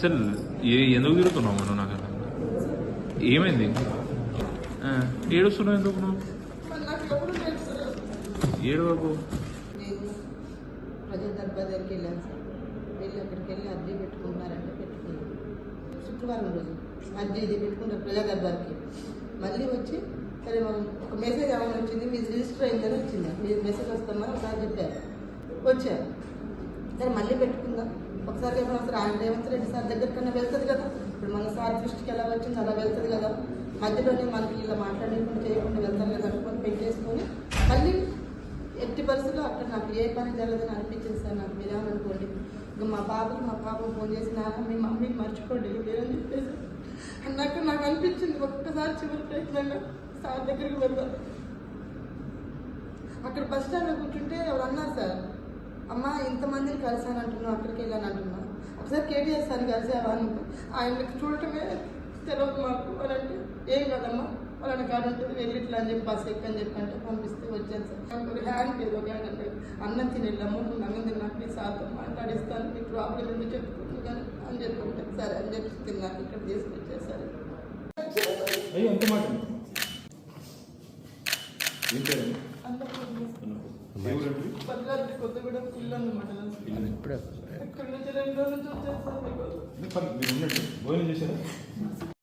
అసలు ఏ ఎందుకు తిరుగుతున్నావు మనం నాకు అర్థం ఏమైంది? ఆ, ఏడుస్తున్నావు ఎందుకు నువ్వు? మరి నాకు ఏడు వరకు ప్రజా దర్బార్ దగ్గరికి వెళ్ళాను సార్. వెళ్ళి అక్కడికి వెళ్ళి అర్జీ పెట్టుకుంటున్నారంటే పెట్టుకున్నాను శుక్రవారం రోజు అర్జీ ఇది పెట్టుకున్నారు. ప్రజా దర్బార్కి మళ్ళీ వచ్చి సరే మనం ఒక మెసేజ్ అవ్వని వచ్చింది? మీది రిజిస్టర్ అయిందని వచ్చింది. మీరు మెసేజ్ వస్తామని ఒకసారి చెప్పారు. వచ్చారు. సరే మళ్ళీ పెట్టుకుందాం. ఒకసారి చెప్పిన సార్ ఆయన రేవంత్ రెడ్డి సార్ దగ్గర కన్నా వెళ్తుంది కదా. ఇప్పుడు మన సార్ దృష్టికి ఎలా వచ్చింది అలా వెళ్తుంది కదా. మధ్యలోనే మనకి ఇలా మాట్లాడకుండా చేయకుండా వెళ్తాను కదా అనుకుని పెట్టేసుకొని మళ్ళీ ఎట్టి పరిస్థితుల్లో అక్కడ నాకు ఏ పని జరగదని అనిపించింది సార్ నాకు మీరేమనుకోండి ఇంకా మా బాబుకి మా పాప ఫోన్ చేసి నాన్న మీ మమ్మీని మర్చిపోండి లేదని చెప్పేసి అన్నాక నాకు అనిపించింది ఒక్కసారి చివరి ప్రయత్నంగా సార్ దగ్గరికి వెళ్దాం అక్కడ బస్ స్టాండ్లో కూర్చుంటే ఎవరు ఇంతమందిని కలిసాను అంటున్నావు? అక్కడికి వెళ్ళాను అంటున్నావు? ఒకసారి కేటీఎస్ సార్ కలిసావా అని ఆయనకి చూడటమే తెలియదు మాకు. అని అంటే ఏం కదమ్మా? వాళ్ళని కాడ ఉంటుంది వెళ్ళి ఇట్లా అని చెప్పి బస్ ఎక్కని చెప్పి అంటే పంపిస్తే వచ్చాను సార్. ఒక హ్యాండ్ ఏదో ఒక హ్యాండ్ అంటే అన్నం తిని వెళ్ళాము నువ్వు అన్నం తిన్నాక నీ సార్తో మాట్లాడిస్తాను నీ ప్రాబ్లం ఏందో చెప్పుకుంటు కానీ అని చెప్పి ఉంటే సరే అని చెప్పి తిన్నాక ఇక్కడ తీసుకొచ్చేసారు. ఎంత మాట? ఉన్నట్టు. భోజనం చేశారా?